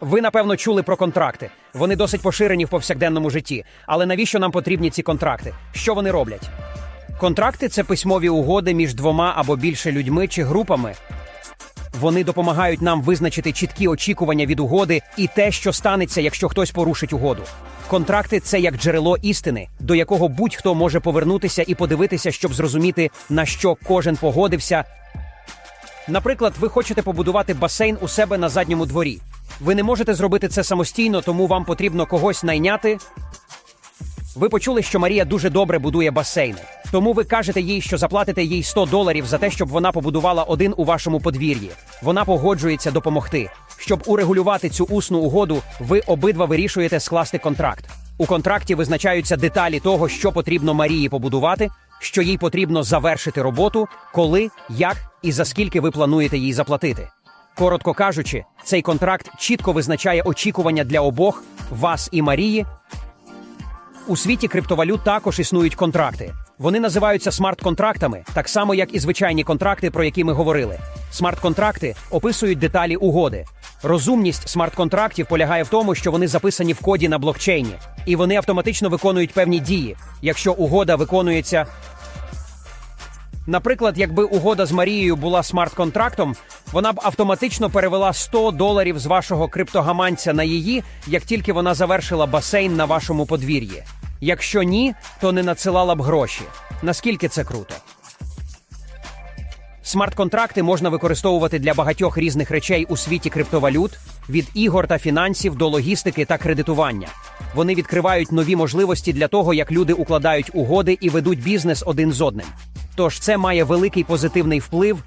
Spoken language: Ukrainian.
Ви напевно чули про контракти. Вони досить поширені в повсякденному житті. Але навіщо нам потрібні ці контракти? Що вони роблять? Контракти це письмові угоди між двома або більше людьми чи групами. Вони допомагають нам визначити чіткі очікування від угоди і те, що станеться, якщо хтось порушить угоду. Контракти це як джерело істини, до якого будь-хто може повернутися і подивитися, щоб зрозуміти, на що кожен погодився. Наприклад, ви хочете побудувати басейн у себе на задньому дворі. Ви не можете зробити це самостійно, тому вам потрібно когось найняти. Ви почули, що Марія дуже добре будує басейни. Тому ви кажете їй, що заплатите їй 100 доларів за те, щоб вона побудувала один у вашому подвір'ї. Вона погоджується допомогти. Щоб урегулювати цю усну угоду, ви обидва вирішуєте скласти контракт. У контракті визначаються деталі того, що потрібно Марії побудувати, що їй потрібно завершити роботу, коли, як і за скільки ви плануєте їй заплатити. Коротко кажучи, цей контракт чітко визначає очікування для обох вас і Марії, у світі криптовалют також існують контракти. Вони називаються смарт-контрактами, так само як і звичайні контракти, про які ми говорили. Смарт-контракти описують деталі угоди. Розумність смарт-контрактів полягає в тому, що вони записані в коді на блокчейні, і вони автоматично виконують певні дії, якщо угода виконується. Наприклад, якби угода з Марією була смарт-контрактом, вона б автоматично перевела 100 доларів з вашого криптогаманця на її, як тільки вона завершила басейн на вашому подвір'ї. Якщо ні, то не надсилала б гроші. Наскільки це круто? Смарт-контракти можна використовувати для багатьох різних речей у світі криптовалют, від ігор та фінансів до логістики та кредитування. Вони відкривають нові можливості для того, як люди укладають угоди і ведуть бізнес один з одним. Тож це має великий позитивний вплив